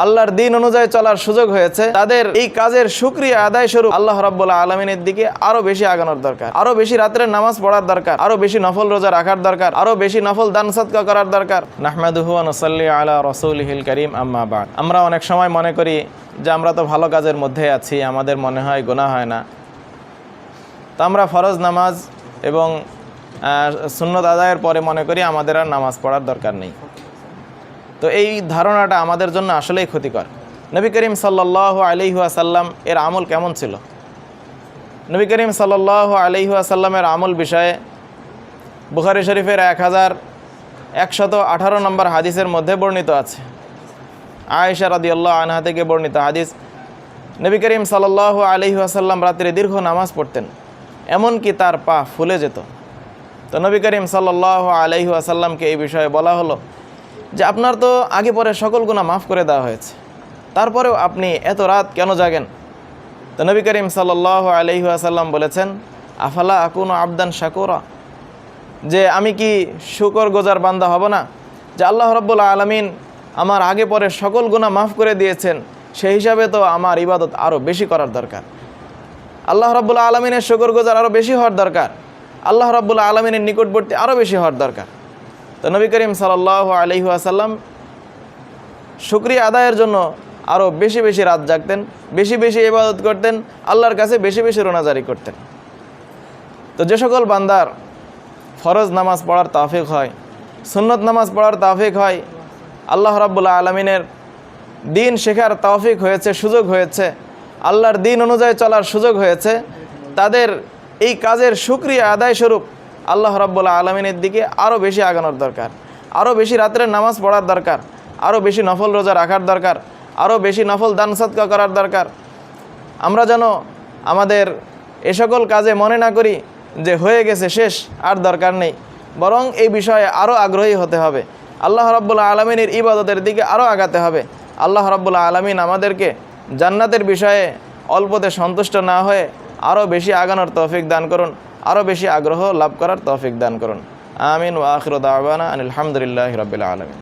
আল্লাহর দিন অনুযায়ী চলার সুযোগ হয়েছে। তাদের এই কাজের সুক্রিয়া আদায় স্বরূপ আল্লাহ রাব্বুল্লাহ আলমিনের দিকে আরও বেশি আগানোর দরকার। আরও বেশি রাত্রের নামাজ পড়ার দরকার। আরও বেশি নফল রোজা রাখার দরকার। আরও বেশি নফল দান সৎকা করার দরকার। নাহমাদুহু ওয়া নুসাল্লি আলা রাসূলিহিল কারীম, আম্মা বাদ। আমরা অনেক সময় মনে করি যে আমরা তো ভালো কাজের মধ্যে আছি, আমাদের মনে হয় গোনা হয় না। তো আমরা ফরজ নামাজ এবং সুন্নত আদায়ের পরে মনে করি আমাদের আর নামাজ পড়ার দরকার নেই। তো এই ধারণাটা আমাদের জন্য আসলেই ক্ষতিকর। নবী করিম সাল্লাহ আলিহাসাল্লাম এর আমল কেমন ছিল? নবী করিম সাল্লাহ আলিহাসাল্লামের আমল বিষয়ে বুখারি শরীফের এক হাজার একশত আঠারো নম্বর হাদিসের মধ্যে বর্ণিত আছে। আয়েশা রাদিয়াল্লাহ আনহা থেকে বর্ণিত হাদিস, নবী করিম সাল্লাহ আলিহাসাল্লাম রাত্রে দীর্ঘ নামাজ পড়তেন, এমনকি তার পা ফুলে যেত। তো নবী করিম সাল্লাহ আলহি আসাল্লামকে এই বিষয়ে বলা হলো যে আপনার তো আগে পরে সকল গুণা মাফ করে দেওয়া হয়েছে। তারপরেও আপনি এত রাত কেন জাগেন? তো নবী করিম সাল্লাহ আলহি আসাল্লাম বলেছেন, আফালা আকুন আবদান শাকুরা? যে আমি কি শুকর গোজার বান্দা হব না? যে আল্লাহ রব্বুল আলমিন আমার আগে পরে সকল গুণা মাফ করে দিয়েছেন, সেই হিসাবে তো আমার ইবাদত আরও বেশি করার দরকার। আল্লাহ রাব্বুল্লাহ আলমিনের শুকর গোজার আরও বেশি হওয়ার দরকার। আল্লাহ রাব্বুল্লাহ আলমিনের নিকটবর্তী আরও বেশি হওয়ার দরকার। তো নবী করিম সাল্লাহ আলহি আসাল্লাম শুক্রিয়া আদায়ের জন্য আরও বেশি বেশি রাত জাগতেন, বেশি বেশি ইবাদত করতেন, আল্লাহর কাছে বেশি বেশি রোনাজারি করতেন। তো যে সকল বান্দার ফরজ নামাজ পড়ার তাফিক হয়, সুন্নত নামাজ পড়ার তাফিক হয়, আল্লাহ রাব্বুল্লাহ আলমিনের দিন শেখার তৌফিক হয়েছে, সুযোগ হয়েছে, আল্লাহর দিন অনুযায়ী চলার সুযোগ হয়েছে, তাদের এই কাজের সুক্রিয়া আদায় স্বরূপ আল্লাহ রাব্বুল্লাহ আলমিনের দিকে আরও বেশি আগানোর দরকার। আরও বেশি রাত্রের নামাজ পড়ার দরকার। আরও বেশি নফল রোজা রাখার দরকার। আরও বেশি নফল দান সৎকা করার দরকার। আমরা যেন আমাদের এ সকল কাজে মনে না করি যে হয়ে গেছে শেষ, আর দরকার নেই। বরং এই বিষয়ে আরও আগ্রহী হতে হবে। আল্লাহ রাব্বুল্লাহ আলমিনের ইবাদতের দিকে আরও আগাতে হবে। আল্লাহ রাব্বুল্লাহ আলমিন আমাদেরকে জান্নাতের বিষয়ে অল্পতে সন্তুষ্ট না হয়ে আরও বেশি আগানোর তৌফিক দান করুন। আরও বেশি আগ্রহ লাভ করার তৌফিক দান করুন। আমিন ওয়াখির দাওয়ানা আনিল হামদুলিল্লাহ রবিল আলমিন।